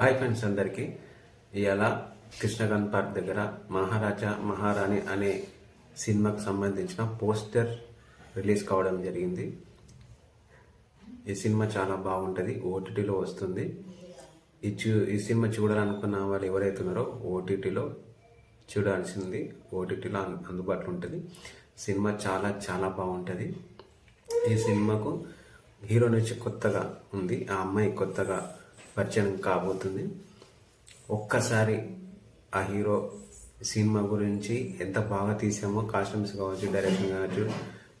Hi friends అందరికీ. ఇవాళ Krishnakanth park దగ్గర మహారాజా మహారాణి అనే సినిమాకు సంబంధించిన పోస్టర్ రిలీజ్ కావడం జరిగింది. ఈ సినిమా చాలా బాగుంటుంది. ఓటీటీలో వస్తుంది. ఈ చూ ఈ సినిమా చూడాలనుకున్న వాళ్ళు ఎవరైతే ఉన్నారో ఓటీటీలో చూడాల్సింది. ఓటీటీలో అందుబాటులో ఉంటుంది. సినిమా చాలా చాలా బాగుంటుంది. ఈ సినిమాకు హీరో నుంచి కొత్తగా ఉంది. ఆ అమ్మాయి కొత్తగా పరిచయం కాబోతుంది. ఒక్కసారి ఆ హీరో సినిమా గురించి ఎంత బాగా తీసామో కాస్ట్యూమ్స్ కావచ్చు డైరెక్షన్ కావచ్చు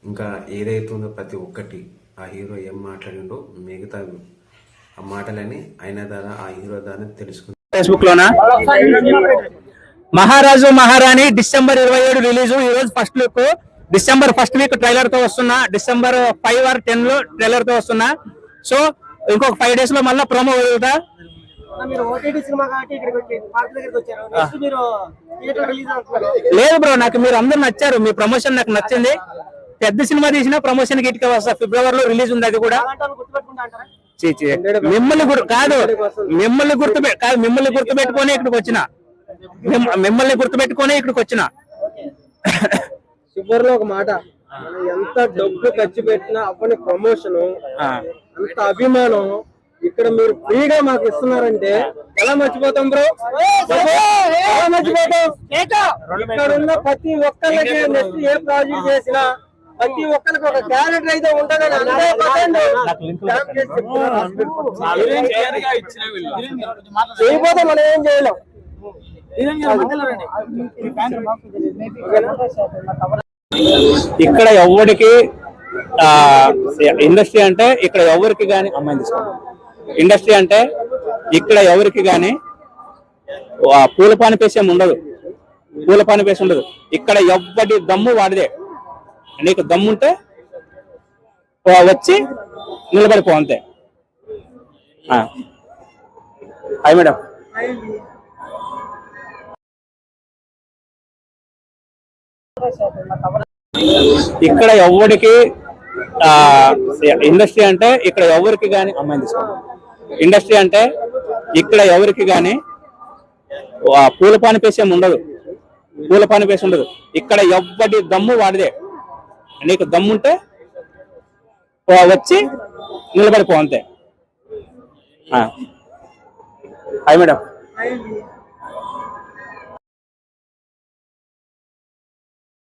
ఇంకా ఏదైతే ఉందో ప్రతి ఒక్కటి ఆ హీరో ఏం మాట్లాడిండో మిగతా ఆ మాటలని ఆయన ద్వారా ఆ హీరో ద్వారా తెలుసుకుంది. ఫేస్బుక్ లోనా మహారాజు మహారాణి డిసెంబర్ ఇరవై ఏడు రిలీజ్. ఈ రోజు first look. December first week ట్రైలర్తో వస్తున్నా. డిసెంబర్ ఫైవ్ ఆర్ టెన్లో ట్రైలర్తో వస్తున్నా. సో ఇంకొక ఫైవ్ డేస్లో మళ్ళీ ప్రోమో వదులుతా మీరు ఓటీటీ సినిమా కాబట్టి ఇక్కడికి వచ్చి పార్క్ దగ్గరికి వచ్చారు. నెక్స్ట్ మీరు థియేటర్ రిలీజ్ అవుతున్నారు లేదు బ్రో నాకు మీరు అందరు నచ్చారు. మీ ప్రమోషన్ నాకు నచ్చింది. పెద్ద సినిమా తీసినా ప్రమోషన్కి ఇటుక వస్తా. ఫిబ్రవరిలో రిలీజ్ ఉంది అది కూడా. మిమ్మల్ని గుర్తు కాదు. మిమ్మల్ని గుర్తు కాదు మిమ్మల్ని గుర్తు పెట్టుకొని ఇక్కడికి వచ్చిన. మిమ్మ- మిమ్మల్ని గుర్తు పెట్టుకొని ఇక్కడికి వచ్చిన. చివరిలో ఒక మాట. ఎంత డబ్బు ఖర్చు పెట్టినా అవ్వని ప్రమోషన్ అంత అభిమానం ఇక్కడ మీరు ఫ్రీగా మాకు ఇస్తున్నారంటే ఎలా మర్చిపోతాం బ్రో? ఎలా మర్చిపోతాం? ఇక్కడ ఉన్న ప్రతి ఒక్కరికి నెక్స్ట్ ఏ ప్రాజెక్ట్ చేసినా ప్రతి ఒక్కరికి ఒక క్యారెక్టర్ అయితే ఉంటుందని చేయకపోతే మనం ఏం చేయలేం. ఇక్కడ ఎవరికి ఇండస్ట్రీ అంటే ఇక్కడ ఎవరికి కానీ అమ్మాయిని తీసుకోండి ఇండస్ట్రీ అంటే ఇక్కడ ఎవరికి కానీ పూల పాని పేసేం ఉండదు పూల పాని పేసి ఉండదు. ఇక్కడ ఎవ్వడి దమ్ము వాడిదే. నీకు దమ్ముంటే ఉంటే వచ్చి నిలబడిపో అంతే. ఆ. Hi madam. ఇక్కడ ఎవరికి ఇండస్ట్రీ అంటే ఇక్కడ ఎవరికి కానీ అమ్మాయిని తీసుకోండి ఇండస్ట్రీ అంటే ఇక్కడ ఎవరికి కానీ పూల పాని ఉండదు. పూల పాని పేసి ఉండదు. ఇక్కడ ఎవ్వడి దమ్ము వాడిదే. నీకు దమ్ముంటే వా- వచ్చి నిలబడిపో అంతే. ఆ. Hi madam.